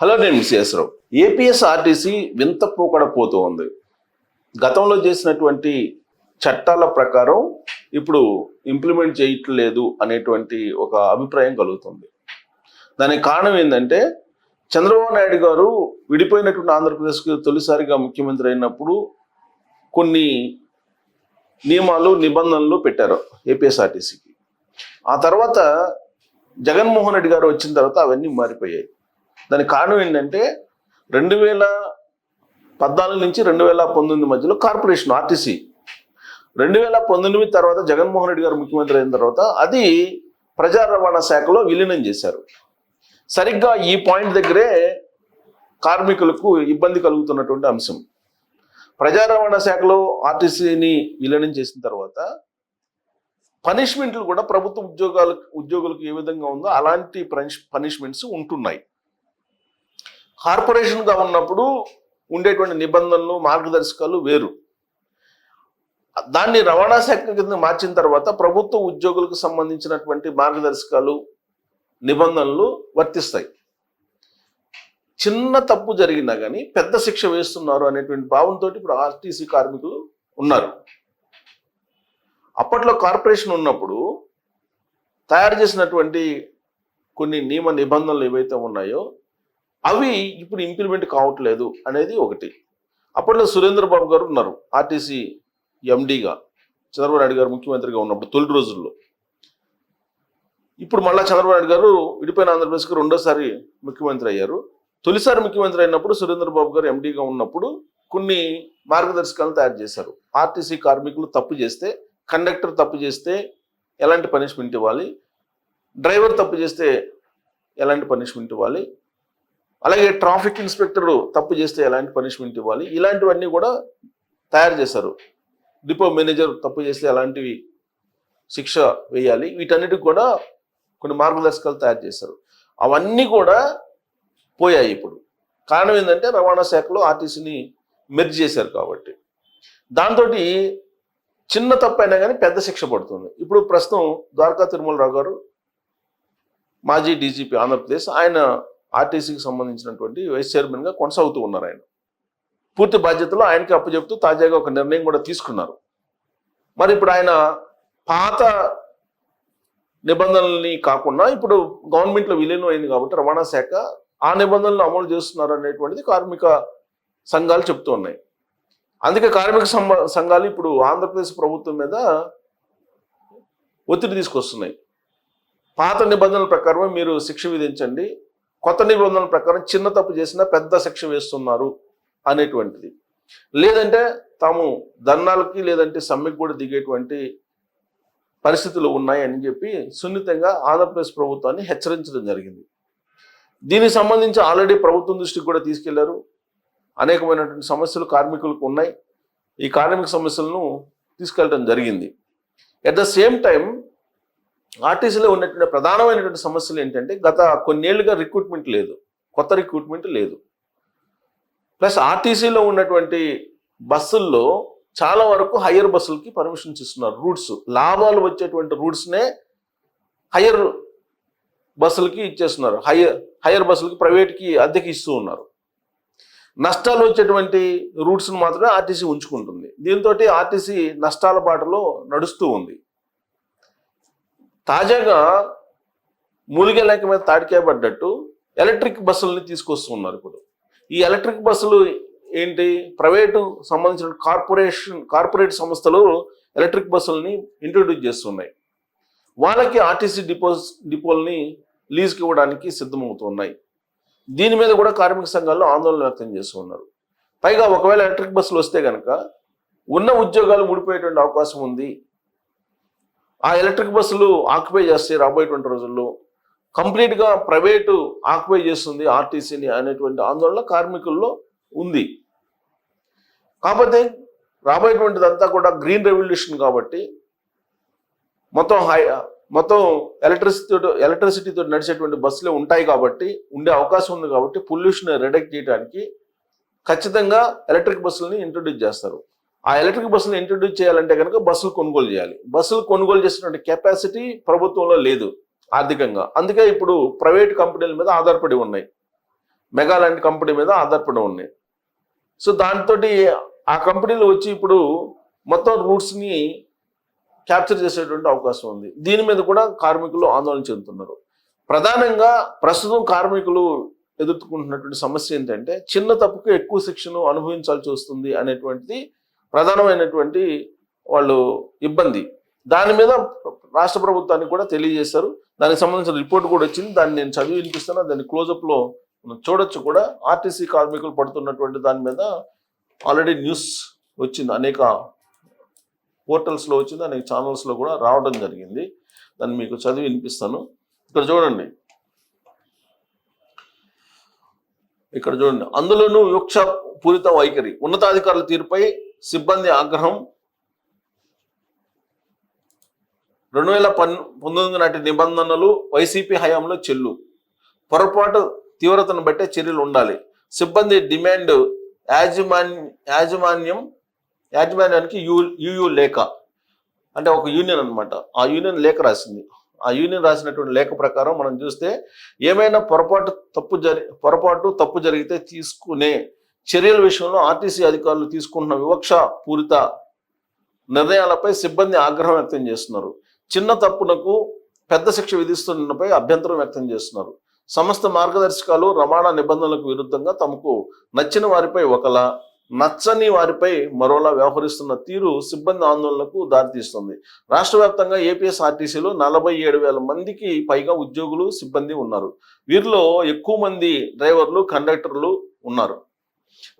Hello నేను Visweswara Rao APS RTC వింత పోకడ పోతూ ఉంది. గతంలో చేసినటువంటి చట్టాల ప్రకారం ఇప్పుడు ఇంప్లిమెంట్ చేయట్లేదు అనేటువంటి ఒక అభిప్రాయం కలుగుతుంది. దానికి కారణం ఏంటంటే చంద్రబాబు నాయుడు గారు విడిపోయినటువంటి ఆంధ్రప్రదేశ్కి తొలిసారిగా ముఖ్యమంత్రి అయినప్పుడు కొన్ని నియమాలు నిబంధనలు పెట్టారు ఏపీఎస్ఆర్టీసీకి ఆ తర్వాత జగన్మోహన్ రెడ్డి గారు వచ్చిన తర్వాత అవన్నీ మారిపోయాయి. దానికి కారణం ఏంటంటే రెండు వేల పద్నాలుగు నుంచి రెండు వేల పంతొమ్మిది మధ్యలో కార్పొరేషన్ ఆర్టీసీ. రెండు వేల పంతొమ్మిది తర్వాత జగన్మోహన్ రెడ్డి గారు ముఖ్యమంత్రి అయిన తర్వాత అది ప్రజా రవాణా శాఖలో విలీనం చేశారు. సరిగ్గా ఈ పాయింట్ దగ్గరే కార్మికులకు ఇబ్బంది కలుగుతున్నటువంటి అంశం. ప్రజా రవాణా శాఖలో ఆర్టీసీని విలీనం చేసిన తర్వాత పనిష్మెంట్లు కూడా ప్రభుత్వ ఉద్యోగాలకు ఉద్యోగులకు ఏ విధంగా ఉందో అలాంటి పనిష్మెంట్స్ ఉంటున్నాయి. కార్పొరేషన్గా ఉన్నప్పుడు ఉండేటువంటి నిబంధనలు మార్గదర్శకాలు వేరు. దాన్ని రవాణా శాఖ కింద మార్చిన తర్వాత ప్రభుత్వ ఉద్యోగులకు సంబంధించినటువంటి మార్గదర్శకాలు నిబంధనలు వర్తిస్తాయి. చిన్న తప్పు జరిగినా కానీ పెద్ద శిక్ష వేస్తున్నారు అనేటువంటి భావంతో ఇప్పుడు ఆర్టీసీ కార్మికులు ఉన్నారు. అప్పట్లో కార్పొరేషన్ ఉన్నప్పుడు తయారు చేసినటువంటి కొన్ని నియమ నిబంధనలు ఏవైతే ఉన్నాయో అవి ఇప్పుడు ఇంప్లిమెంట్ కావట్లేదు అనేది ఒకటి. అప్పట్లో సురేంద్ర బాబు గారు ఉన్నారు ఆర్టీసీ ఎండీగా చంద్రబాబు నాయుడు గారు ముఖ్యమంత్రిగా ఉన్నప్పుడు తొలి రోజుల్లో. ఇప్పుడు మళ్ళా చంద్రబాబు నాయుడు గారు విడిపోయిన ఆంధ్రప్రదేశ్కి రెండోసారి ముఖ్యమంత్రి అయ్యారు. తొలిసారి ముఖ్యమంత్రి అయినప్పుడు సురేంద్ర బాబు గారు ఎండీగా ఉన్నప్పుడు కొన్ని మార్గదర్శకాలను తయారు చేశారు. ఆర్టీసీ కార్మికులు తప్పు చేస్తే కండక్టర్ తప్పు చేస్తే ఎలాంటి పనిష్మెంట్ ఇవ్వాలి? డ్రైవర్ తప్పు చేస్తే ఎలాంటి పనిష్మెంట్ ఇవ్వాలి? అలాగే ట్రాఫిక్ ఇన్స్పెక్టర్ తప్పు చేస్తే ఎలాంటి పనిష్మెంట్ ఇవ్వాలి? ఇలాంటివన్నీ కూడా తయారు చేశారు. డిపో మేనేజర్ తప్పు చేస్తే ఎలాంటివి శిక్ష వేయాలి? వీటన్నిటికి కూడా కొన్ని మార్గదర్శకాలు తయారు చేశారు. అవన్నీ కూడా పోయాయి ఇప్పుడు. కారణం ఏంటంటే రవాణా శాఖలో ఆర్టీసీని మెర్జ్ చేశారు కాబట్టి. దాంతో చిన్న తప్పు అయినా కానీ పెద్ద శిక్ష పడుతుంది. ఇప్పుడు ప్రస్తుతం ద్వారకా తిరుమలరావు గారు మాజీ డీజీపీ ఆంధ్రప్రదేశ్ ఆయన ఆర్టీసీకి సంబంధించినటువంటి వైస్ చైర్మన్గా కొనసాగుతూ ఉన్నారు ఆయన. పూర్తి బాధ్యతలో ఆయనకి అప్పచెప్తూ తాజాగా ఒక నిర్ణయం కూడా తీసుకున్నారు. మరి ఇప్పుడు ఆయన పాత నిబంధనల్ని కాకుండా ఇప్పుడు గవర్నమెంట్లో విలీనం అయింది కాబట్టి రవాణా శాఖ ఆ నిబంధనలు అమలు చేస్తున్నారు అనేటువంటిది కార్మిక సంఘాలు చెప్తూ ఉన్నాయి. అందుకే కార్మిక సంఘాలు ఇప్పుడు ఆంధ్రప్రదేశ్ ప్రభుత్వం మీద ఒత్తిడి తీసుకొస్తున్నాయి. పాత నిబంధనల ప్రకారమే మీరు శిక్ష విధించండి. కొత్త నిబంధనల ప్రకారం చిన్న తప్పు చేసినా పెద్ద శిక్ష వేస్తున్నారు అనేటువంటిది. లేదంటే తాము ధర్నాలకి లేదంటే సమ్మెకి కూడా దిగేటువంటి పరిస్థితులు ఉన్నాయి అని చెప్పి సున్నితంగా ఆంధ్రప్రదేశ్ ప్రభుత్వాన్ని హెచ్చరించడం జరిగింది. దీనికి సంబంధించి ఆల్రెడీ ప్రభుత్వం దృష్టికి కూడా తీసుకెళ్ళారు. అనేకమైనటువంటి సమస్యలు కార్మికులకు ఉన్నాయి. ఈ కార్మిక సమస్యలను తీసుకెళ్ళడం జరిగింది. ఎట్ ద సేమ్ టైం ఆర్టీసీలో ఉన్నటువంటి ప్రధానమైనటువంటి సమస్యలు ఏంటంటే గత కొన్నేళ్ళుగా రిక్రూట్మెంట్ లేదు. కొత్త రిక్రూట్మెంట్ లేదు. ప్లస్ ఆర్టీసీలో ఉన్నటువంటి బస్సుల్లో చాలా వరకు హయ్యర్ బస్సులకి పర్మిషన్స్ ఇస్తున్నారు రూట్స్. లాభాలు వచ్చేటువంటి రూట్స్నే హయ్యర్ బస్సులకి ఇచ్చేస్తున్నారు. హయ్యర్ హయ్యర్ బస్సులకి ప్రైవేట్కి అద్దెకి ఇస్తూ ఉన్నారు. నష్టాలు వచ్చేటువంటి రూట్స్ను మాత్రమే ఆర్టీసీ ఉంచుకుంటుంది. దీంతో ఆర్టీసీ నష్టాల బాటలో నడుస్తూ ఉంది. తాజాగా మూలిగే లేక మీద తాడికేయబడ్డట్టు ఎలక్ట్రిక్ బస్సుల్ని తీసుకొస్తున్నారు ఇప్పుడు. ఈ ఎలక్ట్రిక్ బస్సులు ఏంటి? ప్రైవేటు సంబంధించిన కార్పొరేషన్ కార్పొరేట్ సంస్థలు ఎలక్ట్రిక్ బస్సులని ఇంట్రొడ్యూస్ చేస్తున్నాయి. వాళ్ళకి ఆర్టీసీ డిపోస్ డిపోల్ని లీజ్కి ఇవ్వడానికి సిద్ధమవుతున్నాయి. దీని మీద కూడా కార్మిక సంఘాల్లో ఆందోళన వ్యక్తం చేస్తున్నారు. పైగా ఒకవేళ ఎలక్ట్రిక్ బస్సులు వస్తే కనుక ఉన్న ఉద్యోగాలు ముడిపోయేటువంటి అవకాశం ఉంది. ఆ ఎలక్ట్రిక్ బస్సులు ఆక్యుపై చేస్తాయి రాబోయేటువంటి రోజుల్లో. కంప్లీట్గా ప్రైవేటు ఆక్యుపై చేస్తుంది ఆర్టీసీని అనేటువంటి ఆందోళన కార్మికుల్లో ఉంది. కాకపోతే రాబోయేటువంటిదంతా కూడా గ్రీన్ రెవల్యూషన్ కాబట్టి మొత్తం హై మొత్తం ఎలక్ట్రిసిటీతో ఎలక్ట్రిసిటీతో నడిచేటువంటి బస్సులే ఉంటాయి కాబట్టి ఉండే అవకాశం ఉంది కాబట్టి పొల్యూషన్ రిడక్ట్ చేయడానికి ఖచ్చితంగా ఎలక్ట్రిక్ బస్సులని ఇంట్రొడ్యూస్ చేస్తారు. ఆ ఎలక్ట్రిక్ బస్సులు ఇంట్రడ్యూస్ చేయాలంటే కనుక బస్సులు కొనుగోలు చేయాలి. బస్సులు కొనుగోలు చేసినటువంటి కెపాసిటీ ప్రభుత్వంలో లేదు ఆర్థికంగా. అందుకే ఇప్పుడు ప్రైవేట్ కంపెనీల మీద ఆధారపడి ఉన్నాయి. మెగా లాంటి కంపెనీ మీద ఆధారపడి ఉన్నాయి. సో దాంతో ఆ కంపెనీలు వచ్చి ఇప్పుడు మొత్తం రూట్స్ని క్యాప్చర్ చేసేటువంటి అవకాశం ఉంది. దీని మీద కూడా కార్మికులు ఆందోళన చెందుతున్నారు. ప్రధానంగా ప్రస్తుతం కార్మికులు ఎదుర్కొంటున్నటువంటి సమస్య ఏంటంటే చిన్న తప్పుకు ఎక్కువ శిక్షను అనుభవించాల్సి వస్తుంది అనేటువంటిది ప్రధానమైనటువంటి వాళ్ళు ఇబ్బంది. దాని మీద రాష్ట్ర ప్రభుత్వానికి కూడా తెలియజేశారు. దానికి సంబంధించిన రిపోర్ట్ కూడా వచ్చింది. దాన్ని నేను చదివి వినిపిస్తున్నా. దాన్ని క్లోజప్లో మనం చూడొచ్చు కూడా. ఆర్టీసీ కార్మికులు పడుతున్నటువంటి దాని మీద ఆల్రెడీ న్యూస్ వచ్చింది. అనేక పోర్టల్స్లో వచ్చింది. అనేక ఛానల్స్లో కూడా రావడం జరిగింది. దాన్ని మీకు చదివి వినిపిస్తాను. ఇక్కడ చూడండి. ఇక్కడ చూడండి. అందులోనూ వివక్ష పూరిత వైఖరి. ఉన్నతాధికారుల తీరుపై సిబ్బంది ఆగ్రహం. రెండు వేల పన్ పంతొమ్మిది నాటి నిబంధనలు వైసీపీ హయాంలో చెల్లు. పొరపాటు తీవ్రతను బట్టే చర్యలు ఉండాలి. సిబ్బంది డిమాండ్ యాజమాన్య యాజమాన్యం యాజమాన్యానికి యూ యూయూ లేఖ. అంటే ఒక యూనియన్ అన్నమాట. ఆ యూనియన్ లేఖ రాసింది. ఆ యూనియన్ రాసినటువంటి లేఖ ప్రకారం మనం చూస్తే ఏమైనా పొరపాటు తప్పు జరి పొరపాటు తప్పు జరిగితే తీసుకునే చర్యల విషయంలో ఆర్టీసీ అధికారులు తీసుకుంటున్న వివక్ష పూరిత నిర్ణయాలపై సిబ్బంది ఆగ్రహం వ్యక్తం చేస్తున్నారు. చిన్న తప్పునకు పెద్ద శిక్ష విధిస్తున్నపై అభ్యంతరం వ్యక్తం చేస్తున్నారు. సమస్త మార్గదర్శకాలు రవాణా నిబంధనలకు విరుద్ధంగా తమకు నచ్చిన వారిపై ఒకలా నచ్చని వారిపై మరోలా వ్యవహరిస్తున్న తీరు సిబ్బంది ఆందోళనకు దారితీస్తుంది. రాష్ట్ర వ్యాప్తంగా ఏపీఎస్ఆర్టీసీలో నలభై ఏడు వేల మందికి పైగా ఉద్యోగులు సిబ్బంది ఉన్నారు. వీరిలో ఎక్కువ మంది డ్రైవర్లు కండక్టర్లు ఉన్నారు.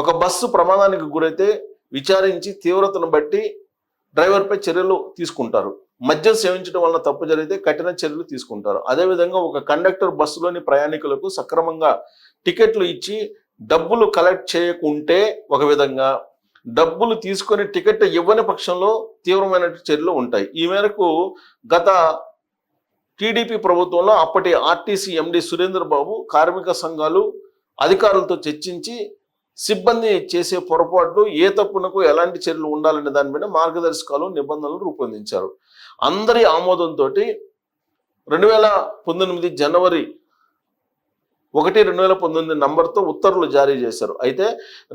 ఒక బస్సు ప్రమాదానికి గురైతే విచారించి తీవ్రతను బట్టి డ్రైవర్పై చర్యలు తీసుకుంటారు. మద్యం సేవించడం వలన తప్పు జరిగితే కఠిన చర్యలు తీసుకుంటారు. అదేవిధంగా ఒక కండక్టర్ బస్సులోని ప్రయాణికులకు సక్రమంగా టికెట్లు ఇచ్చి డబ్బులు కలెక్ట్ చేయకుంటే ఒక విధంగా డబ్బులు తీసుకొని టికెట్ ఇవ్వని పక్షంలో తీవ్రమైన చర్యలు ఉంటాయి. ఈ మేరకు గత టీడీపీ ప్రభుత్వంలో అప్పటి ఆర్టీసీ ఎండి సురేంద్ర బాబు కార్మిక సంఘాలు అధికారులతో చర్చించి సిబ్బంది చేసే పొరపాట్లు ఏ తప్పునకు ఎలాంటి చర్యలు ఉండాలనే దాని మీద మార్గదర్శకాలు నిబంధనలు రూపొందించారు. అందరి ఆమోదంతో రెండు వేల పంతొమ్మిది జనవరి ఒకటి రెండు వేల పంతొమ్మిది నంబర్తో ఉత్తర్వులు జారీ చేశారు. అయితే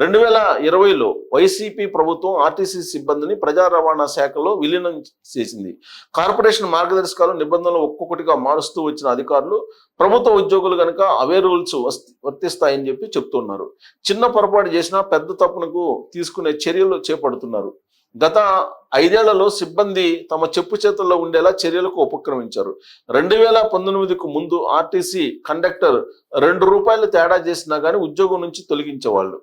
రెండు వేల ఇరవైలో వైసీపీ ప్రభుత్వం ఆర్టీసీ సిబ్బందిని ప్రజా రవాణా శాఖలో విలీనం చేసింది. కార్పొరేషన్ మార్గదర్శకాలు నిబంధనలు ఒక్కొక్కటిగా మారుస్తూ వచ్చిన అధికారులు ప్రభుత్వ ఉద్యోగులు కనుక అవే రూల్స్ వర్తిస్తాయని చెప్పి చెప్తున్నారు. చిన్న పొరపాటు చేసినా పెద్ద తప్పునకు తీసుకునే చర్యలు చేపడుతున్నారు. గత ఐదేళ్ళలో సిబ్బంది తమ చెప్పు చేతుల్లో ఉండేలా చర్యలకు ఉపక్రమించారు. రెండు వేల పంతొమ్మిదికి ముందు ఆర్టీసీ కండక్టర్ రెండు రూపాయలు తేడా చేసినా కానీ ఉద్యోగం నుంచి తొలగించేవాళ్ళు.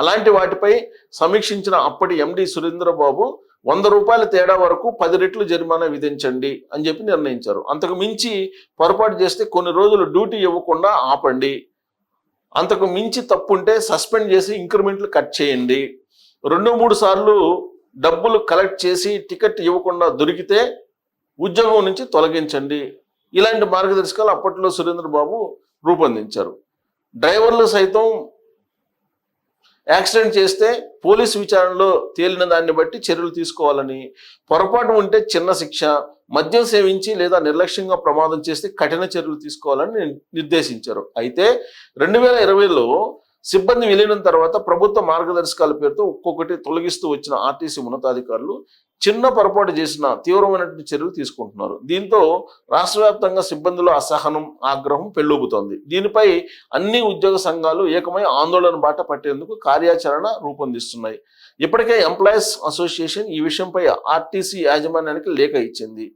అలాంటి వాటిపై సమీక్షించిన అప్పటి ఎండి సురేంద్రబాబు వంద రూపాయల తేడా వరకు పది రెట్లు జరిమానా విధించండి అని చెప్పి నిర్ణయించారు. అంతకు మించి పొరపాటు చేస్తే కొన్ని రోజులు డ్యూటీ ఇవ్వకుండా ఆపండి. అంతకు మించి తప్పుంటే సస్పెండ్ చేసి ఇంక్రిమెంట్లు కట్ చేయండి. రెండు మూడు సార్లు డబ్బులు కలెక్ట్ చేసి టికెట్ ఇవ్వకుండా దొరికితే ఉద్యోగం నుంచి తొలగించండి. ఇలాంటి మార్గదర్శకాలు అప్పట్లో సురేంద్ర బాబు రూపొందించారు. డ్రైవర్లు సైతం యాక్సిడెంట్ చేస్తే పోలీసు విచారణలో తేలిన దాన్ని బట్టి చర్యలు తీసుకోవాలని పొరపాటు ఉంటే చిన్న శిక్ష మద్యం సేవించి లేదా నిర్లక్ష్యంగా ప్రమాదం చేస్తే కఠిన చర్యలు తీసుకోవాలని నిర్దేశించారు. అయితే రెండు వేల ఇరవైలో సిబ్బంది విలీనం తర్వాత ప్రభుత్వ మార్గదర్శకాల పేరుతో ఒక్కొక్కటి తొలగిస్తూ వచ్చిన ఆర్టీసీ ఉన్నతాధికారులు చిన్న పొరపాటు చేసిన తీవ్రమైనటువంటి చర్యలు తీసుకుంటున్నారు. దీంతో రాష్ట్ర వ్యాప్తంగా సిబ్బందిలో అసహనం ఆగ్రహం పెళ్ళూపుతోంది దీనిపై అన్ని ఉద్యోగ సంఘాలు ఏకమై ఆందోళన బాట పట్టేందుకు కార్యాచరణ రూపొందిస్తున్నాయి. ఇప్పటికే ఎంప్లాయీస్ అసోసియేషన్ ఈ విషయంపై ఆర్టీసీ యాజమాన్యానికి లేఖ ఇచ్చింది.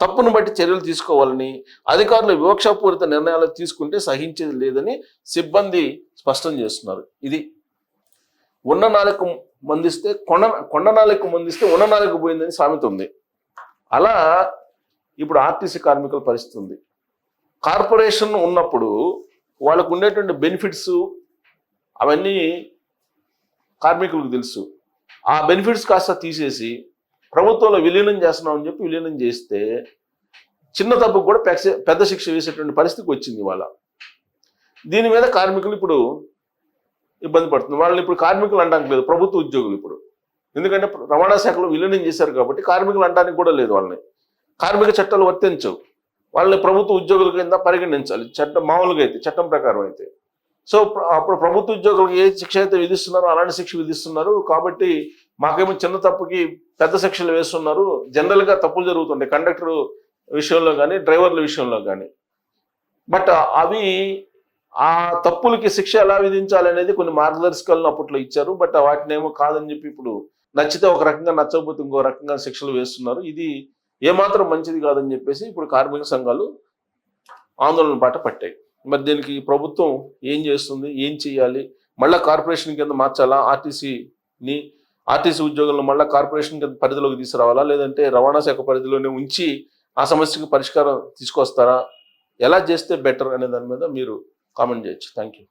తప్పును బట్టి చర్యలు తీసుకోవాలని అధికారులు వివక్షపూరిత నిర్ణయాలు తీసుకుంటే సహించేది లేదని సిబ్బంది స్పష్టం చేస్తున్నారు. ఇది ఉన్న నాలుగు మందిస్తే కొండ కొండ నాలుగు మందిస్తే ఉన్న నాలుగు పోయిందని సామెత ఉంది అలా ఇప్పుడు ఆర్టీసీ కార్మికుల పరిస్థితి ఉంది. కార్పొరేషన్ ఉన్నప్పుడు వాళ్ళకు ఉండేటువంటి బెనిఫిట్స్ అవన్నీ కార్మికులకు తెలుసు. ఆ బెనిఫిట్స్ కాస్త తీసేసి ప్రభుత్వంలో విలీనం చేస్తున్నామని చెప్పి విలీనం చేస్తే చిన్న తప్పుకు కూడా పెద్ద- పెద్ద శిక్ష వేసేటువంటి పరిస్థితికి వచ్చింది వాళ్ళ దీని మీద కార్మికులు ఇప్పుడు ఇబ్బంది పడుతుంది వాళ్ళని ఇప్పుడు కార్మికులు అనడానికి లేదు ప్రభుత్వ ఉద్యోగులు ఇప్పుడు. ఎందుకంటే రవాణా శాఖలో విలీనం చేశారు కాబట్టి కార్మికులు అనడానికి కూడా లేదు వాళ్ళని. కార్మిక చట్టాలు వర్తించవు. వాళ్ళని ప్రభుత్వ ఉద్యోగుల కింద పరిగణించాలి. చట్టం మామూలుగా అయితే చట్టం ప్రకారం అయితే. సో అప్పుడు ప్రభుత్వ ఉద్యోగులకు ఏ శిక్ష అయితే విధిస్తున్నారో అలాంటి శిక్ష విధిస్తున్నారు కాబట్టి మాకేమో చిన్న తప్పుకి పెద్ద శిక్షలు వేస్తున్నారు. జనరల్గా తప్పులు జరుగుతుంటాయి. కండక్టర్ విషయంలో కానీ డ్రైవర్ల విషయంలో కానీ బట్ అవి ఆ తప్పులకి శిక్ష ఎలా విధించాలి అనేది కొన్ని మార్గదర్శకాలను అప్పట్లో ఇచ్చారు. బట్ వాటిని ఏమో కాదని చెప్పి ఇప్పుడు నచ్చితే ఒక రకంగా నచ్చకపోతే ఇంకో రకంగా శిక్షలు వేస్తున్నారు. ఇది ఏమాత్రం మంచిది కాదని చెప్పేసి ఇప్పుడు కార్మిక సంఘాలు ఆందోళన బాట పట్టాయి. మరి దీనికి ప్రభుత్వం ఏం చేస్తుంది? ఏం చేయాలి? మళ్ళా కార్పొరేషన్ కింద మార్చాలా? ఆర్టీసీని ఆర్టీసీ ఉద్యోగులను మళ్ళా కార్పొరేషన్ పరిధిలోకి తీసుకురావాలా? లేదంటే రవాణా శాఖ పరిధిలోనే ఉంచి ఆ సమస్యకు పరిష్కారం తీసుకొస్తారా? ఎలా చేస్తే బెటర్ అనే దాని మీద మీరు కామెంట్ చేయొచ్చు. Thank you